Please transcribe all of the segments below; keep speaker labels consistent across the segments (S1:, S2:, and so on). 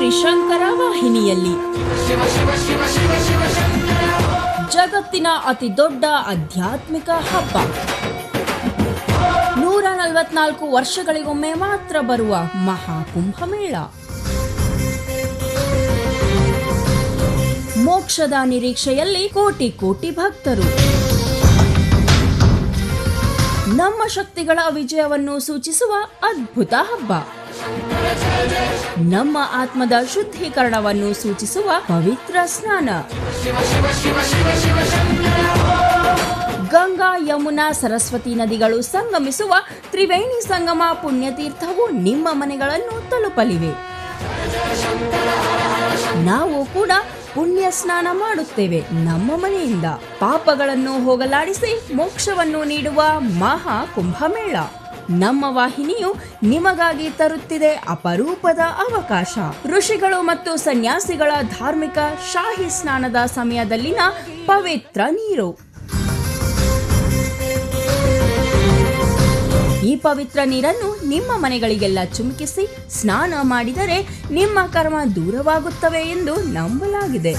S1: ವಾಹಿನಿಯಲ್ಲಿ. ಜಗತ್ತಿನ ಅತಿ ದೊಡ್ಡ ಆಧ್ಯಾತ್ಮಿಕ ಹಬ್ಬ. ನೂರ ನಲವತ್ನಾಲ್ಕು ವರ್ಷಗಳಿಗೊಮ್ಮೆ ಮಾತ್ರ ಬರುವ ಮಹಾಕುಂಭ ಮೇಳ. ಮೋಕ್ಷದ ನಿರೀಕ್ಷೆಯಲ್ಲಿ ಕೋಟಿ ಕೋಟಿ ಭಕ್ತರು. ನಮ್ಮ ಶಕ್ತಿಗಳ ವಿಜಯವನ್ನು ಸೂಚಿಸುವ ಅದ್ಭುತ ಹಬ್ಬ. ನಮ್ಮ ಆತ್ಮದ ಶುದ್ಧೀಕರಣವನ್ನು ಸೂಚಿಸುವ ಪವಿತ್ರ ಸ್ನಾನ. ಗಂಗಾ, ಯಮುನಾ, ಸರಸ್ವತಿ ನದಿಗಳು ಸಂಗಮಿಸುವ ತ್ರಿವೇಣಿ ಸಂಗಮ ಪುಣ್ಯತೀರ್ಥವು ನಿಮ್ಮ ಮನೆಗಳನ್ನು ತಲುಪಲಿವೆ. ನಾವು ಕೂಡ ಪುಣ್ಯ ಸ್ನಾನ ಮಾಡುತ್ತೇವೆ ನಮ್ಮ ಮನೆಯಿಂದ. ಪಾಪಗಳನ್ನು ಹೋಗಲಾಡಿಸಿ ಮೋಕ್ಷವನ್ನು ನೀಡುವ ಮಹಾ ಕುಂಭಮೇಳ. ನಮ್ಮ ವಾಹಿನಿಯು ನಿಮಗಾಗಿ ತರುತ್ತಿದೆ ಅಪರೂಪದ ಅವಕಾಶ. ಋಷಿಗಳು ಮತ್ತು ಸನ್ಯಾಸಿಗಳ ಧಾರ್ಮಿಕ ಶಾಹಿ ಸ್ನಾನದ ಸಮಯದಲ್ಲಿನ ಪವಿತ್ರ ನೀರು. ಈ ಪವಿತ್ರ ನೀರನ್ನು ನಿಮ್ಮ ಮನೆಗಳಿಗೆಲ್ಲ ಚುಮುಕಿಸಿ ಸ್ನಾನ ಮಾಡಿದರೆ ನಿಮ್ಮ ಕರ್ಮ ದೂರವಾಗುತ್ತವೆ ಎಂದು ನಂಬಲಾಗಿದೆ.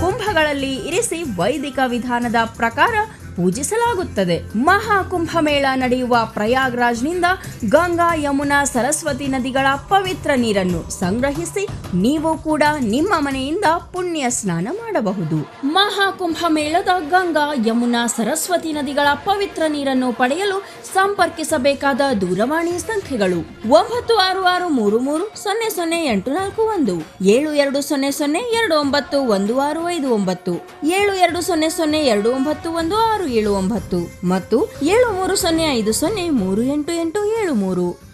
S1: ಕುಂಭಗಳಲ್ಲಿ ಇರಿಸಿ ವೈದಿಕ ವಿಧಾನದ ಪ್ರಕಾರ ಪೂಜಿಸಲಾಗುತ್ತದೆ. ಮಹಾಕುಂಭಮೇಳ ನಡೆಯುವ ಪ್ರಯಾಗ್ರಾಜ್ನಿಂದ ಗಂಗಾ, ಯಮುನಾ, ಸರಸ್ವತಿ ನದಿಗಳ ಪವಿತ್ರ ನೀರನ್ನು ಸಂಗ್ರಹಿಸಿ ನೀವು ಕೂಡ ನಿಮ್ಮ ಮನೆಯಿಂದ ಪುಣ್ಯ ಸ್ನಾನ ಮಾಡಬಹುದು. ಮಹಾಕುಂಭಮೇಳದ ಗಂಗಾ, ಯಮುನಾ, ಸರಸ್ವತಿ ನದಿಗಳ ಪವಿತ್ರ ನೀರನ್ನು ಪಡೆಯಲು ಸಂಪರ್ಕಿಸಬೇಕಾದ ದೂರವಾಣಿ ಸಂಖ್ಯೆಗಳು ಒಂಬತ್ತು ಆರು ಆರು ಮೂರು ಮೂರು ಸೊನ್ನೆ ಸೊನ್ನೆ ಎಂಟು ನಾಲ್ಕು ಒಂದು, ಏಳು ಎರಡು ಸೊನ್ನೆ ಸೊನ್ನೆ ಎರಡು ಒಂಬತ್ತು ಒಂದು ಆರು ಐದು ಒಂಬತ್ತು, ಏಳು ಎರಡು ಸೊನ್ನೆ ಸೊನ್ನೆ ಎರಡು ಒಂಬತ್ತು ಒಂದು ಏಳು ಒಂಬತ್ತು ಮತ್ತು ಏಳು ಮೂರು ಸೊನ್ನೆ ಐದು ಸೊನ್ನೆ ಮೂರು ಎಂಟು ಎಂಟು ಏಳು ಮೂರು.